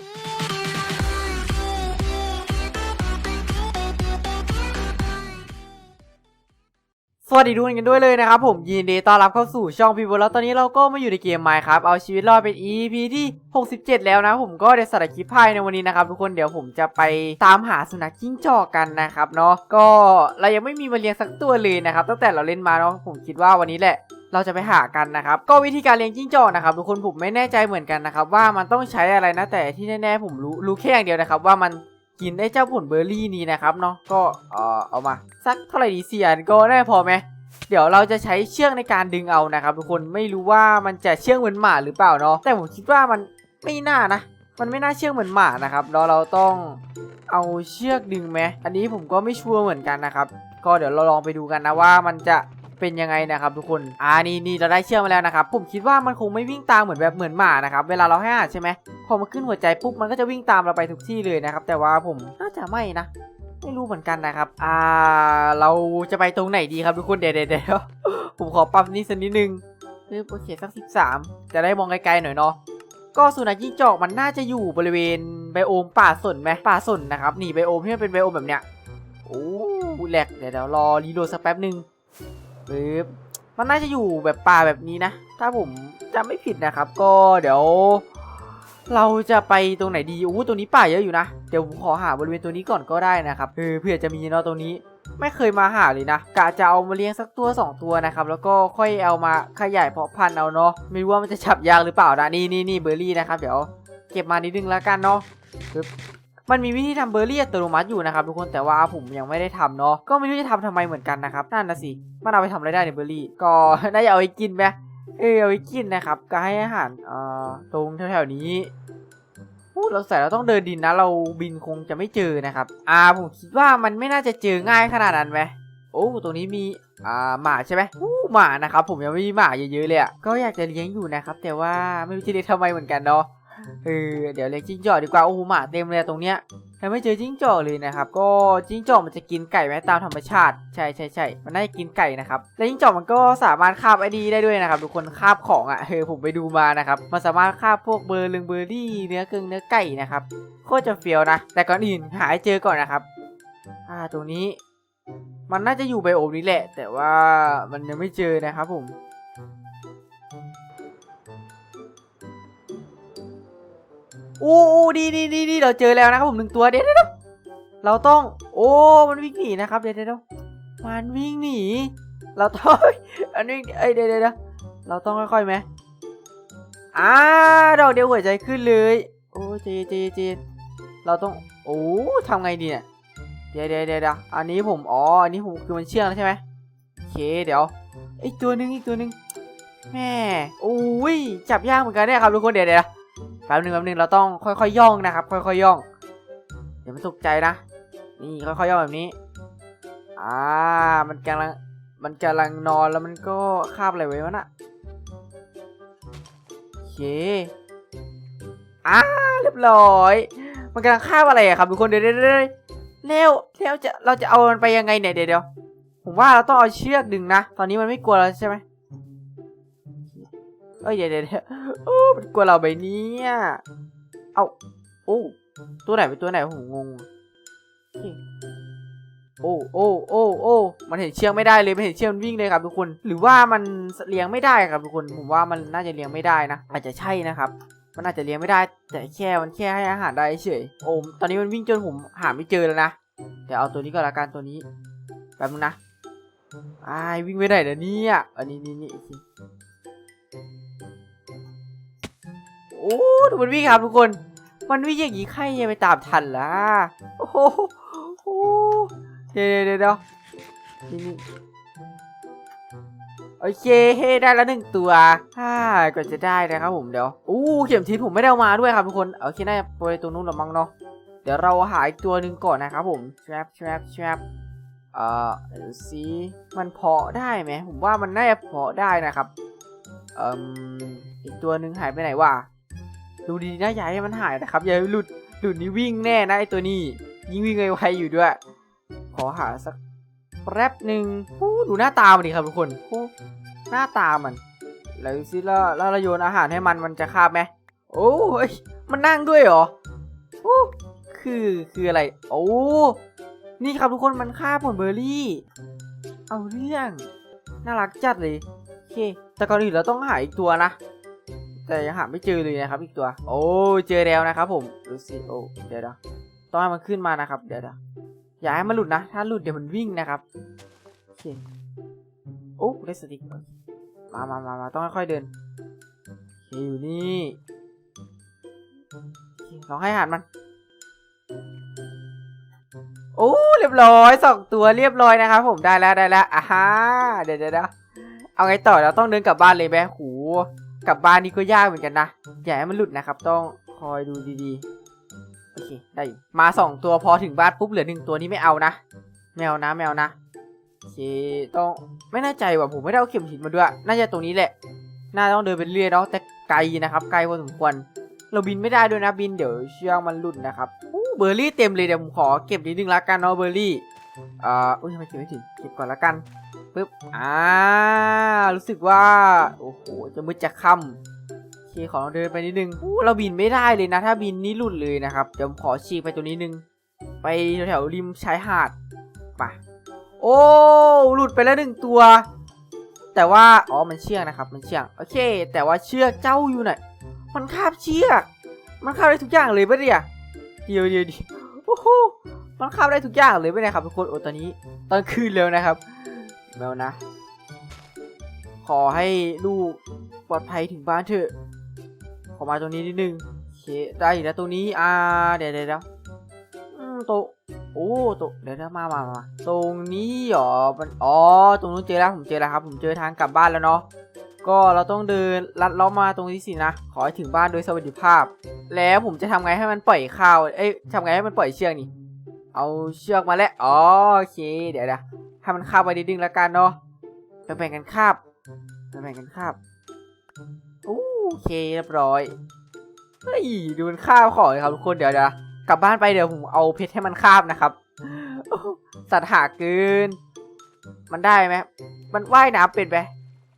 え! วัสดีทุกคนกันด้วยเลยนะครับผมยินดีต้อนรับเข้าสู่ช่องพีบแล้วตอนนี้เราก็มาอยู่ในเกมไมค์ครับเอาชีวิตรอดเป็น EP ที่ 67 แล้วนะผมก็ได้สารคลิปพายในวันนี้นะครับทุกคนเดี๋ยวผมจะไปตามหาสุนัขจิ้งจอกกันนะครับเนาะก็เรายังไม่มีมาเลี้ยงสักตัวเลยนะครับตั้งแต่เราเล่นมาเนาะผมคิดว่าวันนี้แหละเราจะไปหากันนะครับ ก็วิธีการเลี้ยงจิ้งจอกนะครับทุกคนผมไม่แน่ใจเหมือนกันนะครับว่ามันต้องใช้อะไรนะแต่ที่แน่ๆผมรู้รู้แค่อย่างเดียวนะครับว่ามัน กินไอ้เจ้าผลเบอร์รี่นี้นะครับเนาะก็เออเอามาสักเท่าไหร่ดีเสียนก็ได้พอไหมเดี๋ยวเราจะใช้เชือกในการดึงเอานะครับ ทุกคนไม่รู้ว่ามันจะเชือกเหมือนหมาหรือเปล่าเนาะแต่ผมคิดว่ามันไม่น่านะ มันไม่น่าเชือกเหมือนหมานะครับเราเราต้องเอาเชือกดึงไหมอันนี้ผมก็ไม่ชัวร์เหมือนกันนะครับ ก็เดี๋ยวเราลองไปดูกันนะว่ามันจะ เป็นยังไงนะครับทุกคนอ่านี่นี่เราได้เชือกมาแล้วนะครับผมคิดว่ามันคงไม่วิ่งตามเหมือนแบบเหมือนหมานะครับเวลาเราให้อาหารใช่ไหมพอมันขึ้นหัวใจปุ๊บมันก็จะวิ่งตามเราไปทุกที่เลยนะครับแต่ว่าผมน่าจะไม่นะไม่รู้เหมือนกันนะครับ อ่า เราจะไปตรงไหนดีครับทุกคน เดี๋ยวเดี๋ยวเดี๋ยวผมขอปรับนี่สักนิดนึงเออโอเคสักสิบสามจะได้มองไกลๆหน่อยเนาะ ก็สุนัขจิ้งจอกมันน่าจะอยู่บริเวณไบโอมป่าสนไหมป่าสนนะครับนี่ไบโอมที่มันเป็นไบโอมแบบเนี้ย โอ้แหลกเดี๋ยวเดี๋ยวรอรีโหลดสักแป๊บหนึ่ง ปึ๊บมันน่าจะอยู่แบบป่าแบบนี้นะ ถ้าผมจำไม่ผิดนะครับ ก็เดี๋ยว เราจะไปตรงไหนดีอู้ตรงนี้ป่าเยอะอยู่นะ เดี๋ยวผมขอหาบริเวณตัวนี้ก่อนก็ได้นะครับเออเผื่อจะมีเนาะตรงนี้ไม่เคยมาหาเลยนะกะจะเอามาเลี้ยงสักตัว 2 ตัวนะครับ แล้วก็ค่อยเอามาขยายเพาะพันธุ์เอาเนาะไม่รู้ว่ามันจะจับยากหรือเปล่านะนี่นี่นี่เบอร์รี่นะครับ เดี๋ยวเก็บมานิดนึงแล้วกันเนาะปึ๊บ มันมีวิธีทำเบอร์รี่อัตโนมัติอยู่นะครับทุกคนแต่ว่าผมยังไม่ได้ทำเนาะก็ไม่รู้จะทำทำไมเหมือนกันนะครับนั่นนะสิมันเอาไปทำอะไรได้เนี่ยเบอร์รี่ก็น่าจะเอาไปกินไหมเออเอาไปกินนะครับก็ให้อาหารเอ่อตรงแถวๆนี้พูดเราใส่เราต้องเดินดินนะ เราบินคงจะไม่เจอนะครับ อ่าผมคิดว่ามันไม่น่าจะเจอง่ายขนาดนั้นไหมโอ้ตรงนี้มีอ่าหมาใช่ไหมอู้หมานะครับผมยังไม่มีหมาเยอะๆเลยอะก็อยากจะเลี้ยงอยู่นะครับ แต่ว่าไม่รู้จะเลี้ยงทำไมเหมือนกันเนาะ เออเดี๋ยวเลี้ยงจิ้งจอกดีกว่าโอ้หมาเต็มเลยตรงเนี้ยยังไม่เจอจิ้งจอกเลยนะครับ ก็จิ้งจอกมันจะกินไก่ไหมตามธรรมชาติ ใช่ใช่ใช่มันน่าจะกินไก่นะครับและจิ้งจอกมันก็สามารถคาบไอดีได้ด้วยนะครับทุกคนคาบของอะ่ะเออผมไปดูมานะครับมันสามารถคาบพวกเบอร์ลึงเบอร์รี่เนื้อกึ่งเนื้อไก่นะครับโคตรจะเฟี้ยวนะ แต่ก่อนอื่นหาให้เจอก่อนนะครับ อ่าตรงนี้ มันน่าจะอยู่ไบโอมนี้แหละ แต่ว่ามันยังไม่เจอนะครับผม อู้อู้ดีดีดีดีเราเจอแล้วนะครับผมหนึ่งตัวเดี๋ยวเดี๋ยวเดี๋ยวเราต้อง โอ้มันวิ่งหนีนะครับเดี๋ยวเดี๋ยวเดี๋ยวมันวิ่งหนี เราต้องอันนี้เอ้ยเดี๋ยวเดี๋ยวเดี๋ยวเราต้องค่อยๆไหมอ่าดอกเดียวหัวใจขึ้นเลย โอ้เจเจเจเราต้องโอ้ทำไงดีเนี่ยเดี๋ยวเดี๋ยวเดี๋ยวเดี๋ยอันนี้ผมอ๋ออันนี้ผมคือมันเชื่องแล้วใช่ไหมโอเคเดี๋ยวอีกตัวหนึ่งอีกตัวหนึ่งแม่โอ้ยจับยากเหมือนกันเนี่ยครับทุกคนเดี๋ยวเดี๋ยว แป๊บหนึงแป๊บหนึงเราต้องค่อยๆย่องนะครับ ค่อยๆย่องเดี๋ยวมันตกใจนะนี่ค่อยๆย่องแบบนี้อ่ามันกำลังมันกำลังนอนแล้วมันก็คาบอะไรไว้วะน่ะโอเคอ่าเรียบร้อย มันกำลังคาบอะไรอะครับทุกคนเดี๋ยวเดี๋ยวเดี๋ยวเร็วเร็วจะเราจะเอามันไปยังไงเนี่ยเดี๋ยวเดี๋ยวผมว่าเราต้องเอาเชือกดึงนะ ตอนนี้มันไม่กลัวเราใช่ไหม เอ้ยเดี๋ยวเดี๋ยวเดี๋ยวโอ้มันกลัวเราใบนี้อะเอาโอ้ตัวไหนเป็นตัวไหนผมงงโอ้โอ้โอ้โอ้มันเห็นเชือกไม่ได้เลยมันเห็นเชือกมันวิ่งเลยครับทุกคน หรือว่ามันเลี้ยงไม่ได้ครับทุกคน ผมว่ามันน่าจะเลี้ยงไม่ได้นะ อาจจะใช่นะครับ มันอาจจะเลี้ยงไม่ได้ แต่แค่มันแค่ให้อาหารได้เฉย โอ้มตอนนี้มันวิ่งจนผมหาไม่เจอแล้วนะ เดี๋ยวเอาตัวนี้ก่อนละกันตัวนี้ แป๊บนึงนะอายวิ่งไปไหนเดี๋ยวนี้อะอันนี้นี่นี่ โอ้ดูมันวิ่งครับทุกคน มันวิ่งอย่างนี้ใครจะไปตามทันล่ะ โอ้โหโอ้เดี๋ยวเดี๋ยวเดี๋ยวโอเคได้แล้วหนึ่งตัวฮ่ากว่าจะได้นะครับผมเดี๋ยวอู้เข็มทิศผมไม่ได้เอามาด้วยครับทุกคนโอเคน่าจะโปรยตรงนู้นหรือมั้งเนาะเดี๋ยวเราหาอีกตัวหนึ่งก่อนนะครับผมแชปแชปแชปเอ่อเดี๋ยวดูซิมันเพาะได้ไหมผมว่ามันน่าจะเพาะได้นะครับเอ่มอีกตัวหนึ่งหายไปไหนวะ ดูดีนะอย่าให้มันหายนะครับ อย่าให้หลุดหลุดนี่วิ่งแน่นะไอตัวนี้ ยิ่งวิ่งไวๆอยู่ด้วย ขอหาสักแป๊บหนึ่งโอ้ดูหน้าตามันดิครับทุกคนโอ้หน้าตามัน แล้วซิแล้วแล้วเราโยนอาหารให้มันมันจะคาบไหมโอ้ยมันนั่งด้วยเหรอโอ้คือคืออะไร โอ้นี่ครับทุกคนมันฆ่าผลเบอร์รี่ เอาเรื่อง น่ารักจัดเลยโอเคแต่ก่อนอื่นเราต้องหาอีกตัวนะ แต่ยังหาไม่เจอเลยนะครับอีกตัว โอ้เจอแล้วนะครับผมดูสิโอ้เดี๋ยวเดี๋ยวต้องให้มันขึ้นมานะครับ เดี๋ยวเดี๋ยวอย่าให้มันหลุดนะ ถ้าหลุดเดี๋ยวมันวิ่งนะครับโอเคโอ้ได้สติ๊กมามามามาต้องค่อยๆเดินโอยู่นี่โอเคลองให้อาหารมัน โอ้เรียบร้อยสองตัวเรียบร้อยนะครับผมได้แล้วได้แล้วอ่าฮะเดี๋ยวเดี๋ยวเดี๋ยวเอาไงต่อเราต้องเดินกลับบ้านเลยไหมหู กลับบ้านนี่ก็ยากเหมือนกันนะ อย่าให้มันหลุดนะครับ ต้องคอยดูดีๆ โอเค ได้ มาสองตัวพอถึงบ้านปุ๊บเหลือหนึ่งตัวนี้ไม่เอานะ แมวนะ แมวนะ โอเค ต้อง ไม่แน่ใจว่าผมไม่ได้เอาเข็มหินมาด้วย น่าจะตรงนี้แหละ น่าต้องเดินไปเรื่อยเนาะแต่ไกลนะครับ ไกลพอสมควร เราบินไม่ได้ด้วยนะ บินเดี๋ยวเชือกมันหลุดนะครับอู้เบอร์รี่เต็มเลยเดี๋ยวผมขอเก็บนิดนึงละกันเนาะเบอร์รี่อ่าอุ้ยทำไมเก็บไม่ถึงเก็บก่อนละกัน ปึ๊บอ่ารู้สึกว่า โอ้โห จะมืดจะค่ำโอเคขอลองเดินไปนิดนึงเราบินไม่ได้เลยนะ ถ้าบินนี่หลุดเลยนะครับเดี๋ยวขอฉีกไปตัวนี้นึง ไปแถวๆริมชายหาดไปโอ้หลุดไปแล้วหนึ่งตัว แต่ว่าอ๋อมันเชือกนะครับ มันเชือกโอเค แต่ว่าเชือกเจ้าอยู่ไหนมันคาบเชือกมันคาบได้ทุกอย่างเลยปะเนี่ยเดี๋ยวเดี๋ยวเดี๋ยวโอ้โหมันคาบได้ทุกอย่างเลยปะเนี่ยครับทุกคนโอ้ตอนนี้ตอนคืนแล้วนะครับ แมวนะ ขอให้ลูกปลอดภัยถึงบ้านเถอะ ขอมาตรงนี้นิดนึงโอเคได้อยู่แล้วตรงนี้ อ่า เดี๋ยวเดี๋ยวเดี๋ยวอืมโตโอ้โตเดี๋ยวเดี๋ยวมามามาตรงนี้หรอมันอ๋อ ตรงนู้นเจอแล้ว ผมเจอแล้วครับ ผมเจอทางกลับบ้านแล้วเนาะ ก็เราต้องเดินลัดเล้อมาตรงนี้สินะ ขอให้ถึงบ้านโดยสวัสดิภาพ แล้วผมจะทำไงให้มันปล่อยข้าว เอ้ยทำไงให้มันปล่อยเชือกนี่ เอาเชือกมาแล้ว อ๋อ โอเค เดี๋ยวนะ ให้มันคาบไปนิดนึงละกันเนาะแบ่งกันคาบแบ่งกันคาบโอเคเรียบร้อยเฮ้ยดูมันคาบของเลยครับทุกคนเดี๋ยวนะกลับบ้านไปเดี๋ยวผมเอาเพชรให้มันคาบนะครับสัตว์หาเกิน มันได้ไหมมันว่ายน้ำเป็นไหม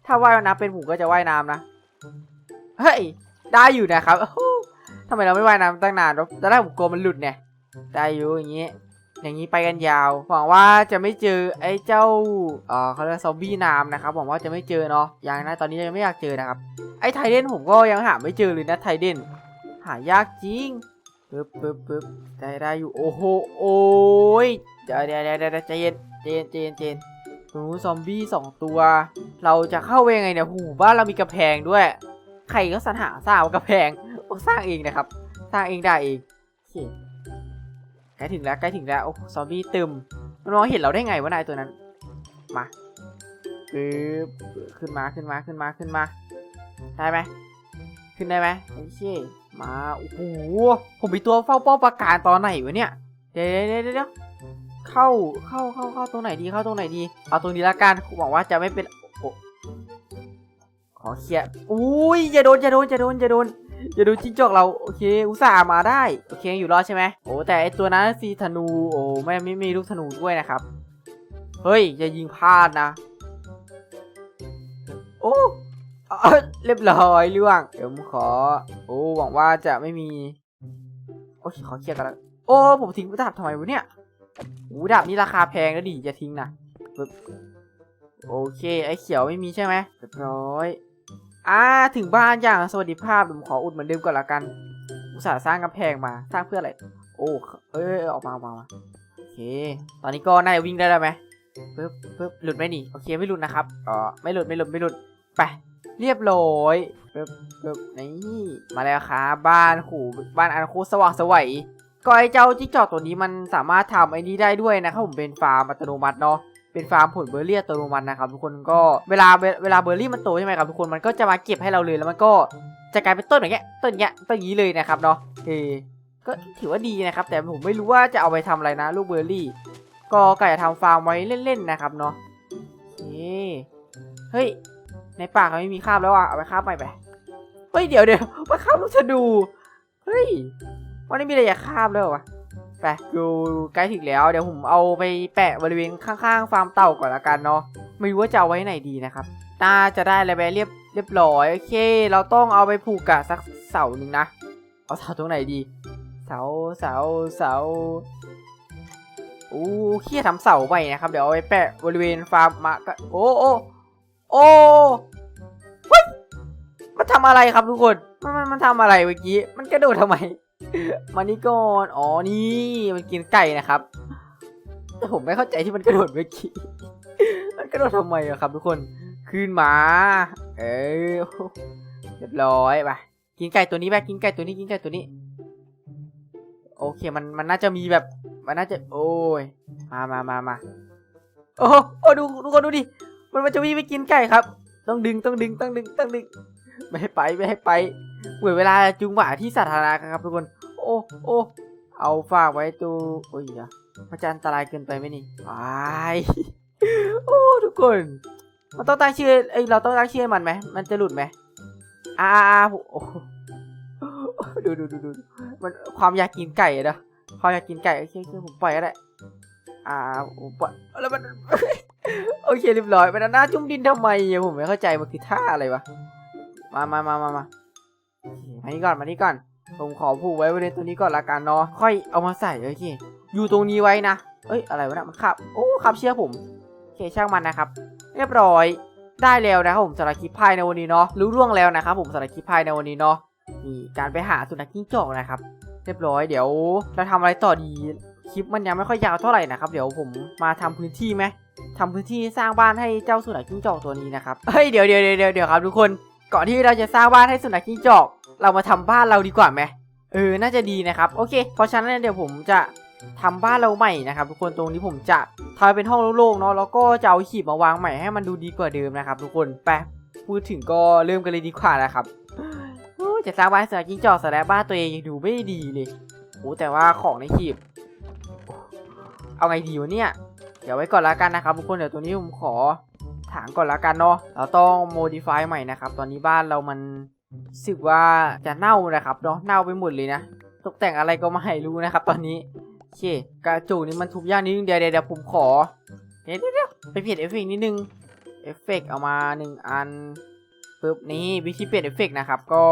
ถ้าว่ายน้ำเป็นผมก็จะว่ายน้ำนะเฮ้ยได้อยู่นะครับทำไมเราไม่ว่ายน้ำตั้งนานวะตอนแรกผมกลัวมันหลุดเนี่ยได้อยู่อย่างนี้ อย่างนี้ไปกันยาว หวังว่าจะไม่เจอไอ้เจ้า เออเขาเรียกซอมบี้น้ำนะครับ หวังว่าจะไม่เจอเนาะ อยังนะตอนนี้ยังไม่อยากเจอนะครับ ไอ้ไทเดนผมก็ยังหาไม่เจอเลยนะไทเดน หายากจริงปึ๊บปึ๊บปึ๊บได้ได้อยู่ โอ้โห โอ้ยเดี๋ยวเดี๋ยวเดี๋ยวเดี๋ยวใจเย็นใจเย็นใจเย็นใจเย็นหนูซอมบี้สองตัว เราจะเข้าไปยังไงเนี่ยหูบ้านเรามีกระแพงด้วย ใครก็สรรหาสร้างกระแพงสร้างเองนะครับ สร้างเองได้เองโอเค ใกล้ถึงแล้วใกล้ถึงแล้วโอ้ซอมบี้ตึมมันมองเห็นเราได้ไงวะนายตัวนั้น มาปึ๊บขึ้นมาขึ้นมาขึ้นมาขึ้นมา ได้ไหมขึ้นได้ไหมโอเคมาโอ้โหผมมีตัวเฝ้าป้อมปราการตอนไหนวะเนี่ยเดี๋ยวเดี๋ยวเดี๋ยวเดี๋ยวเข้าเข้าเข้าเข้าตรงไหนดีเข้าตรงไหนดี เอาตรงนี้ละกันหวังว่าจะไม่เป็นโอ้ขอเคลียร์อุ้ยอย่าโดนอย่าโดนอย่าโดนอย่าโดน อย่าดนจิ้งจอกเราโอเค อุตส่าห์มาได้โอเคอยู่รอดใช่ไหมโอ้แต่ไอตัวนั้นสีธนูโอ้ไม่ไม่มีลูกธนูด้วยนะครับ เฮ้ยอย่ายิงพลาดนะ โอ้เอ้อเรียบร้อยล่วงเดี๋ยวผมขอ โอ้หวังว่าจะไม่มีโอ้ขอเคลียร์กันแล้วโอ้ผมทิ้งดาบทำไมวะเนี่ยหูดาบนี่ราคาแพงแล้วดิอย่าทิ้งนะโอเคไอเขียวไม่มีใช่ไหมเรียบร้อย อ่าถึงบ้านอย่างสวัสดิภาพผมขออุดเหมือนเดิมก่อนละกัน อุตส่าห์สร้างกำแพงมาสร้างเพื่ออะไร โอ้เอ้ยออกมาออกมาโอเค ตอนนี้ก็น่าจะวิ่งได้แล้วไหมปึ๊บปึ๊บหลุดไหมนี่โอเคไม่หลุดนะครับอ๋อไม่หลุดไม่หลุดไม่หลุดไปเรียบร้อยปึ๊บปึ๊บนี่มาแล้วครับบ้านขู่บ้านอันโคตรสว่างสวัยก็ไอเจ้าจิ้งจอกตัวนี้มันสามารถทำไอ้นี้ได้ด้วยนะครับผมเป็นฟาร์มอัตโนมัติเนาะ เป็นฟาร์มผลเบอร์รี่อัตโนมัตินะครับทุกคนก็เวลาเวลาเบอร์รี่มันโตใช่ไหมครับทุกคนมันก็จะมาเก็บให้เราเลยแล้วมันก็จะกลายเป็นต้นอย่างเงี้ยต้นเงี้ยต้นนี้เลยนะครับเนาะเอก็ถือว่าดีนะครับ แต่ผมไม่รู้ว่าจะเอาไปทำอะไรนะลูกเบอร์รี่ ก็กะจะทำฟาร์มไว้เล่นๆนะครับเนาะเคเฮ้ยในปากมันไม่มีคาบแล้วอะเอาไปคาบใหม่ไปเฮ้ยเดี๋ยวเดี๋ยวมาคาบลูกธนูเฮ้ยวันนี้มีอะไรอยากคาบแล้ววะ ไปดูใกล้ถึงแล้วเดี๋ยวผมเอาไปแปะบริเวณข้างๆฟาร์มเต่าก่อนละกันเนาะไม่รู้ว่าจะเอาไว้ไหนดีนะครับน่าจะได้อะไรไปเรียบเรียบร้อยโอเค เราต้องเอาไปผูกกับสักเสาหนึ่งนะเอาเสาตรงไหนดีเสาเสาเสาโอ้เขี้ยทำเสาไปนะครับ เดี๋ยวเอาไปแปะบริเวณฟาร์มมาก็โอ้โอ้โอ้ฮ้ยมันทำอะไรครับทุกคนมันมันมันทำอะไรเมื่อกี้มันกระโดดทำไม มานี่ก่อน อ๋อ นี่ มันกินไก่นะครับ แต่ผมไม่เข้าใจที่มันกระโดดเมื่อกี้ มันกระโดดทำไมอะครับ ทุกคน ขึ้นมา เออเรียบร้อยไปกินไก่ตัวนี้ไปกินไก่ตัวนี้ กินไก่ตัวนี้ โอเค มัน มันน่าจะมีแบบ มันน่าจะ โอ้ย มามามามาโอ้โอ้ดูทุกคนดูดิ มันมันจะวิ่งไปกินไก่ครับ ต้องดึง ต้องดึง ต้องดึง ต้องดึง ไม่ให้ไป ไม่ให้ไปเหมือนเวลาจุงหมาที่สาธารณะครับทุกคน โอ้โอ้เอาฝากไว้ตูโอ้ยเดี๋ยวมันจะอันตรายเกินไปไหมนี่ไปโอ้ทุกคน มันต้องตั้งชื่อเอ้ยเราต้องตั้งชื่อมันไหมมันจะหลุดไหมอ่าโอ้ดูดูดูดูมันความอยากกินไก่อะนะความอยากกินไก่โอเคโอผมปล่อยก็ได้อ่าผมปล่อยแล้วมันโอเคเรียบร้อยมันหน้าจุ่มดินทำไมอะผมไม่เข้าใจมันคือท่าอะไรวะมามามามามาอเคมานี่ก่อนมานี่ก่อน ผมขอผูกไว้บริเวณตัวนี้ก่อนละกันเนาะ ค่อยเอามาใส่โอเค อยู่ตรงนี้ไว้นะ เอ้ย อะไรวะนะมันขับ โอ้ขับเชื่อผมโอเคช่างมันนะครับ เรียบร้อย ได้แล้วนะครับผมสำหรับคลิปพายในวันนี้เนาะ รู้ร่วงแล้วนะครับผมสำหรับคลิปพายในวันนี้เนาะ นี่การไปหาสุนัขจิ้งจอกนะครับ เรียบร้อย เดี๋ยวจะทำอะไรต่อดี คลิปมันยังไม่ค่อยยาวเท่าไหร่นะครับ เดี๋ยวผมมาทำพื้นที่ไหมทำพื้นที่สร้างบ้านให้เจ้าสุนัขจิ้งจอกตัวนี้นะครับ เฮ้ย เดี๋ยวเดี๋ยวเดี๋ยวเดี๋ยวเดี๋ยวครับทุกคน ก่อนที่เราจะสร้างบ้านให้สุนัขจิ้งจอก เรามาทำบ้านเราดีกว่าไหมเออ น่าจะดีนะครับ โอเค เพราะฉะนั้นเดี๋ยวผมจะทำบ้านเราใหม่นะครับ ทุกคนตรงนี้ผมจะทำเป็นห้องโล่งๆเนาะแล้วก็จะเอาขีบมาวางใหม่ให้มันดูดีกว่าเดิมนะครับทุกคนไปพูดถึงก็เริ่มกันเลยดีกว่านะครับจะสร้างบ้านให้สุนัขจิ้งจอกแต่บ้านตัวเองยังดูไม่ดีเลยโอ้แต่ว่าของในขีบ เอาไงดีวะเนี่ย เดี๋ยวไว้ก่อนละกันนะครับทุกคนเดี๋ยวตัวนี้ผมขอถางก่อนละกันเนาะเราต้อง modify ใหม่นะครับ ตอนนี้บ้านเรามัน รู้สึกว่าจะเน่านะครับเนาะเน่าไปหมดเลยนะ ตกแต่งอะไรก็ไม่รู้นะครับ ตอนนี้โอเคกระจูนี่มันทุบยากนิดนึงเดี๋ยวเดี๋ยวผมขอเดี๋ยวเดี๋ยวไปเปลี่ยนเอฟเฟกต์นิดนึงเอฟเฟกต์เอามาหนึ่งอันปึ๊บนี่วิธีเปลี่ยนเอฟเฟกต์นะครับ ก็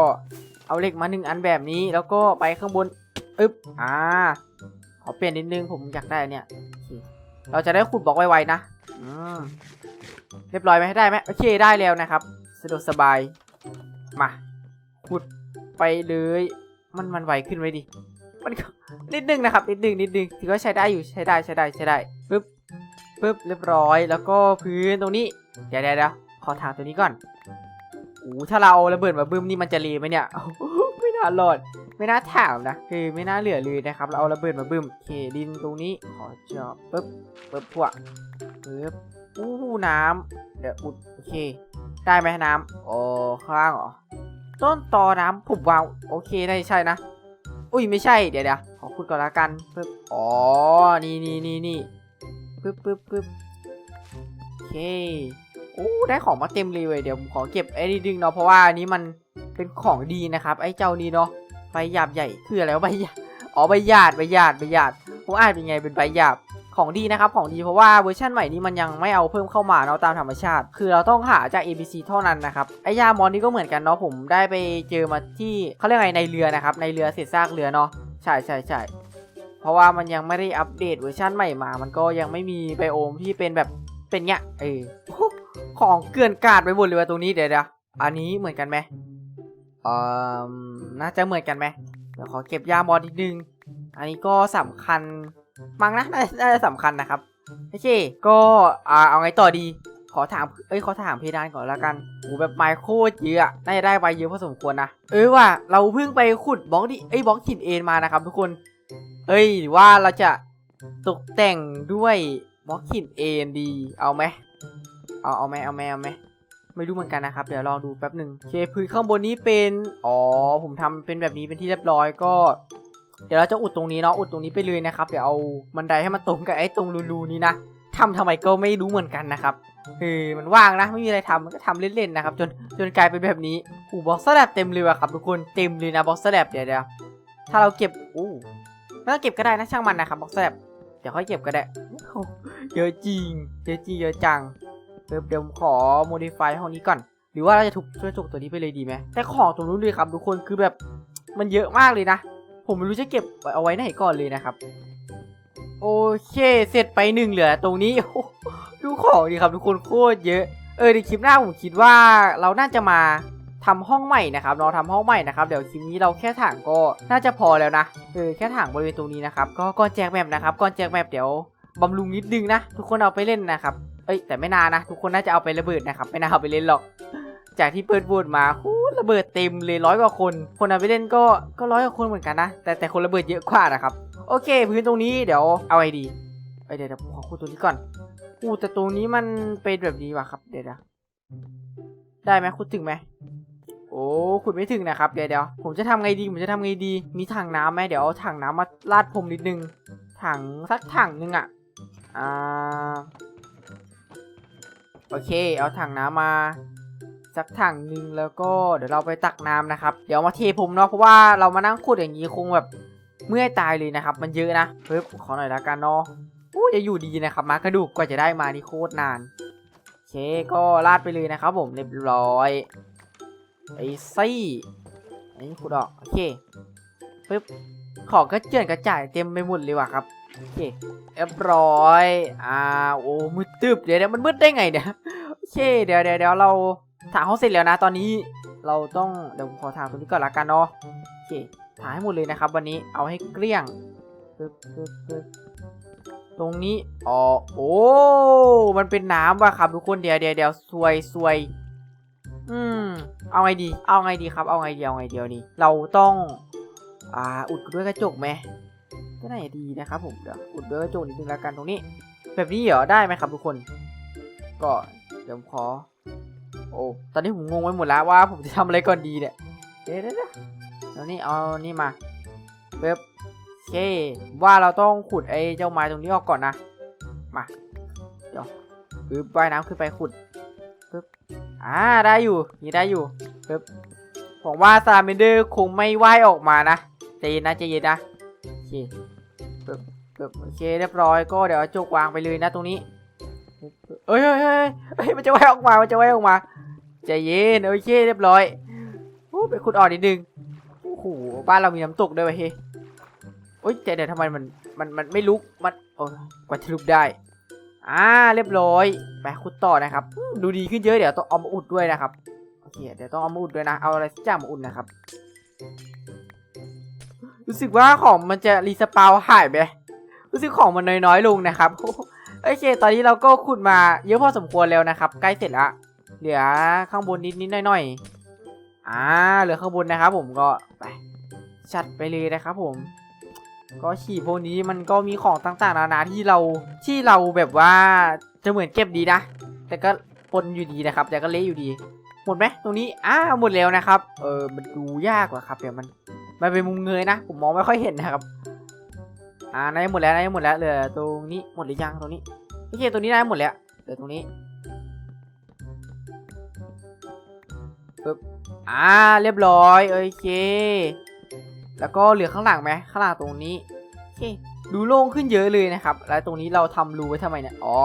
เอาเหล็กมาหนึ่งอันแบบนี้ แล้วก็ไปข้างบนอึ๊บอ่าขอเปลี่ยนนิดนึงผมอยากได้เนี่ย เราจะได้ขุดบล็อกไวๆนะอืมเรียบร้อยไหมได้ไหมโอเคได้แล้วนะครับ สะดวกสบายมา ขุดไปเลย มันมันไวขึ้นไหมดิ มันก็นิดนึงนะครับ นิดนึงนิดนึงถือว่าใช้ได้อยู่ใช้ได้ใช้ได้ใช้ได้ปึ๊บปึ๊บเรียบร้อย แล้วก็พื้นตรงนี้ เดี๋ยวเดี๋ยวขอทางตัวนี้ก่อนโอ้ถ้าเราเอาระเบิดมาบึ้มนี่มันจะรีไหมเนี่ยไม่น่ารอดไม่น่าถามนะคือไม่น่าเหลือเลยนะครับ เราเอาระเบิดมาบึ้มเคดินตรงนี้ขอเจาะปึ๊บปึ๊บพวกปึ๊บอู้น้ำเดี๋ยวอุดโอเค ได้ไหมน้ำอ๋อข้างล่างเหรอ ต้นตอน้ำผมวางโอเคน่าจะใช่นะ อุ้ยไม่ใช่เดี๋ยวเดี๋ยวขอขุดก่อนละกันปึ๊บอ๋อนี่นี่นี่นี่ปึ๊บปึ๊บปึ๊บโอเคโอ้ได้ของมาเต็มเลยเว้ยเดี๋ยวผมขอเก็บไอ้นี่ดึงเนาะเพราะว่าอันนี้มันเป็นของดีนะครับ ไอ้เจ้านี้เนาะใบหยาบใหญ่คืออะไรวะใบหยาบอ๋อใบหยาดใบหยาดใบหยาดผมอ่านเป็นไงเป็นใบหยาบ ของดีนะครับของดีเพราะว่าเวอร์ชันใหม่นี้มันยังไม่เอาเพิ่มเข้ามาเนาะตามธรรมชาติ คือเราต้องหาจาก ABC เท่านั้นนะครับไอยามอนนี่ก็เหมือนกันเนาะผมได้ไปเจอมาที่เขาเรียกไงในเรือนะครับในเรือเศษซากเรือเนาะใช่ใช่ใช่เพราะว่ามันยังไม่ได้อัปเดตเวอร์ชันใหม่มา มันก็ยังไม่มีไบโอมที่เป็นแบบเป็นเงี้ยเออของเกลื่อนกาดไปหมดเลยว่ะตรงนี้เดี๋ยวเดี๋ยวอันนี้เหมือนกันไหมอ่อน่าจะเหมือนกันไหมเดี๋ยวขอเก็บยาบอลนิดนึง อันนี้ก็สำคัญ มั้งนะน่าจะสำคัญนะครับโอเค ก็อ่าเอาไงต่อดี ขอถาม เอ้ย ขอถามเพดานก่อนละกันโหแบบไม้โคตรเยอะน่าจะได้ไปเยอะพอสมควรนะ เอ้ยว่า เราเพิ่งไปขุดบล็อกดิเอ้ยบล็อกหินเอ็นมานะครับทุกคน เอ้ยหรือว่าเราจะตกแต่งด้วยบล็อกหินเอ็นดี เอาไหมเอาเอาไหมเอาไหมเอาไหมไม่รู้เหมือนกันนะครับ เดี๋ยวลองดูแป๊บหนึ่งเคพื้นข้างบนนี้เป็น อ๋อ ผมทำเป็นแบบนี้เป็นที่เรียบร้อยก็ เดี๋ยวเราจะอุดตรงนี้เนาะอุดตรงนี้ไปเลยนะครับเดี๋ยวเอาบันไดให้มันตรงกับไอ้ตรงรูๆนี้นะทำทำไมก็ไม่รู้เหมือนกันนะครับคือมันว่างนะไม่มีอะไรทำมันก็ทำเล่นๆนะครับ จนจนกลายเป็นแบบนี้อู้บ็อกซ์แลบเต็มเลยว่ะครับทุกคนเต็มเลยนะบ็อกซ์แลบเดี๋ยวเดี๋ยวถ้าเราเก็บอู้ไม่ต้องเก็บก็ได้นะช่างมันนะครับบ็อกซ์แลบเดี๋ยวค่อยเก็บก็ได้เยอะจริงเยอะจริงเยอะจังเดี๋ยวเดี๋ยวผมขอ modify ห้องนี้ก่อน หรือว่าเราจะถูกช่วยถูกตัวนี้ไปเลยดีไหมแต่ของตรงนู้นเลยครับทุกคนคือแบบมันเยอะมากเลยนะ ผมไม่รู้จะเก็บเอาไว้ไหนก่อนเลยนะครับ โอเคเสร็จไปหนึ่งเหลือตรงนี้ดูของดีครับทุกคนโคตรเยอะเออในคลิปหน้าผมคิดว่าเราน่าจะมาทำห้องใหม่นะครับเราทำห้องใหม่นะครับเดี๋ยวคลิปนี้เราแค่ถังก็น่าจะพอแล้วนะเออแค่ถังบริเวณตรงนี้นะครับก็ก่อนแจกแมปนะครับก่อนแจกแมปเดี๋ยวบำรุงนิดนึงนะทุกคนเอาไปเล่นนะครับเอ้ยแต่ไม่นานนะทุกคนน่าจะเอาไประเบิดนะครับไม่น่าเอาไปเล่นหรอก จากที่เปิดบูดมาโอ้ระเบิดเต็มเลยร้อยกว่าคน คนเอาไปเล่นก็ก็ร้อยกว่าคนเหมือนกันนะ แต่แต่คนระเบิดเยอะกว่านะครับ โอเค พื้นตรงนี้เดี๋ยวเอาไอดีเอ้ยเดี๋ยวเดี๋ยวผมขอคูตัวนี้ก่อนอู้แต่ตรงนี้มันเป็นแบบนี้ว่ะครับ เดี๋ยวนะได้ไหมคุดถึงไหมโอ้ขุดไม่ถึงนะครับเดี๋ยวเดี๋ยวผมจะทำไงดีผมจะทำไงดี มีถังน้ำไหมเดี๋ยวเอาถังน้ำมาราดผมนิดนึง ถังสักถังนึงอะอ่าโอเค เอาถังน้ำมา สักถังหนึ่งแล้วก็เดี๋ยวเราไปตักน้ำนะครับ เดี๋ยวมาเทผมเนาะเพราะว่าเรามานั่งขุดอย่างนี้คงแบบเมื่อยตายเลยนะครับ มันเยอะนะเฮ้ยขอหน่อยละกันเนาะโอ้จะอยู่ดีนะครับมากระดูกกว่าจะได้มานี่โคตรนานโอเคก็ราดไปเลยนะครับ ผมเรียบร้อยไอ้ซี่อันนี้ขุดออกโอเคปึ๊บของก็เจือนกระจายเต็มไปหมดเลยว่ะครับโอเคเรียบร้อยอ่าโอ้มืดตึบเดี๋ยวเดี๋ยวมันมืดได้ไงเนี่ยโอเคเดี๋ยวเดี๋ยวเรา ถางห้องเสร็จแล้วนะ ตอนนี้เราต้องเดี๋ยวผมขอถางตรงนี้ก่อนละกันเนาะโอเคถางให้หมดเลยนะครับ วันนี้เอาให้เกลี้ยงตรงนี้อ๋อโอ้มันเป็นน้ำว่ะครับทุกคนเดี๋ยวเดี๋ยวเดี๋ยวซวยซวยอืมเอาไงดี เอาไงดีครับ เอาไงเดีเอาไงเดียวนี้เราต้อง อ่า อุดด้วยกระจกไหมก็น่าจะดีนะครับ ผมเดี๋ยวอุดด้วยกระจกนิดนึงแล้วกันตรงนี้ แบบนี้เหรอได้ไหมครับทุกคน ก็เดี๋ยวผมขอ โอ้ ตอนนี้ผมงงไปหมดแล้วว่าผมจะทำอะไรก่อนดีเนี่ย เดี๋ยวเดี๋ยวเดี๋ยวแล้วนี่เอานี่มาเว็บโอเค ว่าเราต้องขุดไอ้เจ้าไม้ตรงนี้ออกก่อนนะ มา เดี๋ยวคือว่ายน้ำขึ้นไปขุดอ่าได้อยู่ นี่ได้อยู่ปึ๊บผมว่าซาเมนเดอร์คงไม่ว่ายออกมานะใจเย็นนะใจเย็นนะโอเคปึ๊บปึ๊บโอเคเรียบร้อยก็เดี๋ยวเอาจกวางไปเลยนะตรงนี้ปึ๊บปึ๊บเอ้ยเอ้ยเอ้ยเอ้ยมันจะว่ายออกมา มันจะว่ายออกมา ใจเย็นโอเคเรียบร้อยโอ้ไปขุดออกนิดนึงโอ้โหบ้านเรามีน้ำตกด้วยเวยเฮ้ยโอ้ยแต่เดี๋ยวทำไมมันมันมันไม่ลุกมันโอ้กว่าจะลุกได้อ่าเรียบร้อยไปขุดต่อนะครับ ดูดีขึ้นเยอะเดี๋ยวต้องเอามาอุดด้วยนะครับโอเคเดี๋ยวต้องเอามาอุดด้วยนะเอาอะไรสักอย่างมาอุดนะครับ รู้สึกว่าของมันจะรีสปาวหายไปรู้สึกของมันน้อยๆลงนะครับโอเค ตอนนี้เราก็ขุดมาเยอะพอสมควรแล้วนะครับ ใกล้เสร็จละ เหลือข้างบนนิดๆหน่อยๆอ่าเหลือข้างบนนะครับ ผมก็ไปชัดไปเลยนะครับผม ก็ฉี่พวกนี้มันก็มีของต่างๆนานาที่เราที่เราแบบว่าจะเหมือนเก็บดีนะ แต่ก็ปนอยู่ดีนะครับ แต่ก็เละอยู่ดี หมดไหมตรงนี้อ้าหมดแล้วนะครับ เออมันดูยากว่ะครับเดี๋ยวมันมันเป็นมุมเงยนะผมมองไม่ค่อยเห็นนะครับอ่านาจะหมดแล้วนาจะหมดแล้วเหลือตรงนี้หมดหรือยังตรงนี้โอเคตรงนี้นาจะหมดแล้วเหลือตรงนี้ ปึ๊บอ่าเรียบร้อยโอเค แล้วก็เหลือข้างหลังไหมข้างหลังตรงนี้โอเคดูโล่งขึ้นเยอะเลยนะครับ แล้วตรงนี้เราทำรูไว้ทำไมเนี่ยอ๋อ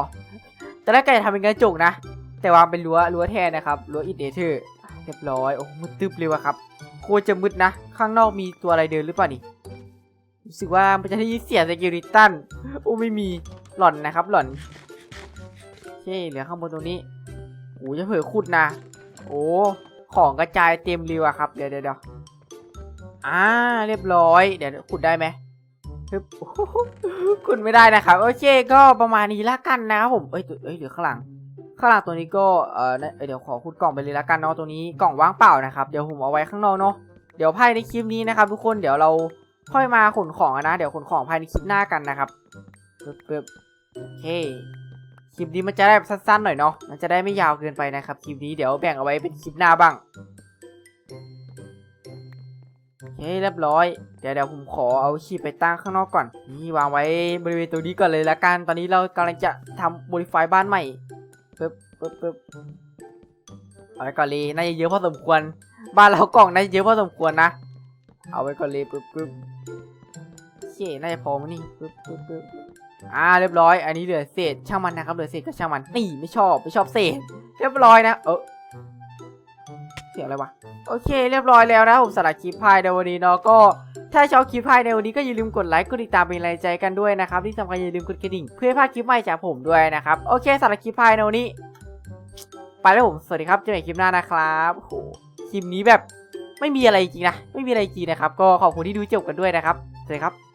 ตอนแรกก็จะทำเป็นกระจกนะ แต่วางเป็นรั้วรั้วแทนนะครับรั้วอิฐเดเทอร์เรียบร้อยโอ้มืดตึ๊บเลยวะครับโคจะมืดนะ ข้างนอกมีตัวอะไรเดินหรือเปล่านี่รู้สึกว่ามันจะได้ยินเสียงสกิลิตันโอ้ไม่มีหล่อนนะครับ หล่อนโอเคเหลือข้างบนตรงนี้โอ้จะเผลอขุดนะ โอ้ ของกระจายเต็มเลยว่ะครับ เดี๋ยวเดี๋ยวอ่าเรียบร้อย เดี๋ยวขุดได้ไหมฮึบโอ้โหขุดไม่ได้นะครับ โอเคก็ประมาณนี้ละกันนะครับผมเอ้ยเอ้ยเหลือข้างหลัง ข้างหลังตัวนี้ก็เออเอ้ยเดี๋ยวขอขุดกล่องไปเลยละกันเนาะตัวนี้กล่องว่างเปล่านะครับเดี๋ยวผมเอาไว้ข้างนอกเนาะเดี๋ยวภายในคลิปนี้นะครับ ทุกคนเดี๋ยวเราค่อยมาขนของนะ เดี๋ยวขนของภายในคลิปหน้ากันนะครับปึ๊บปึ๊บโอเค ลิปนี้มันจะได้สั้นๆหน่อยเนาะ มันจะได้ไม่ยาวเกินไปนะครับ คลิปนี้เดี๋ยวแบ่งเอาไว้เป็นคลิปหน้าบ้างโอเคเรียบร้อย เดี๋ยวเดี๋ยวผมขอเอาชีพไปตั้งข้างนอกก่อน นี่วางไว้บริเวณตัวนี้ก่อนเลยละกัน ตอนนี้เรากำลังจะทำโมดิฟบ้านใหม่ปึ๊บปึ๊บปึ๊บเอาไว้ก่อนเลยน่าจะเยอะพอสมควร บ้านเรากล่องน่าจะเยอะพอสมควรนะ เอาไว้ก่อนเลยปึ๊บปึ๊บโอเคน่าจะพอมั้งนี่ปึ๊บปึ๊บปึ๊บ อ่าเรียบร้อย อันนี้เหลือเศษช่างมันนะครับเหลือเศษก็ช่างมันนี่ไม่ชอบไม่ชอบเศษ เรียบร้อยนะ เออเสียงอะไรวะโอเค เรียบร้อยแล้วนะผมสำหรับคลิปพายในวันนี้เนาะก็ถ้าชอบคลิปภายในวันนี้ก็อย่าลืมกดไลค์กดติดตามเป็นกำลังใจกันด้วยนะครับที่สำคัญอย่าลืมกดกระดิ่งเพื่อพลาดคลิปใหม่จากผมด้วยนะครับโอเคสำหรับคลิปภายในวันนี้ ไปแล้วผมสวัสดีครับเจอกันคลิปหน้านะครับโอ้โหคลิปนี้แบบไม่มีอะไรจริงนะไม่มีอะไรจริงนะครับ ก็ขอบคุณที่ดูจบกันด้วยนะครับสวัสดีครับ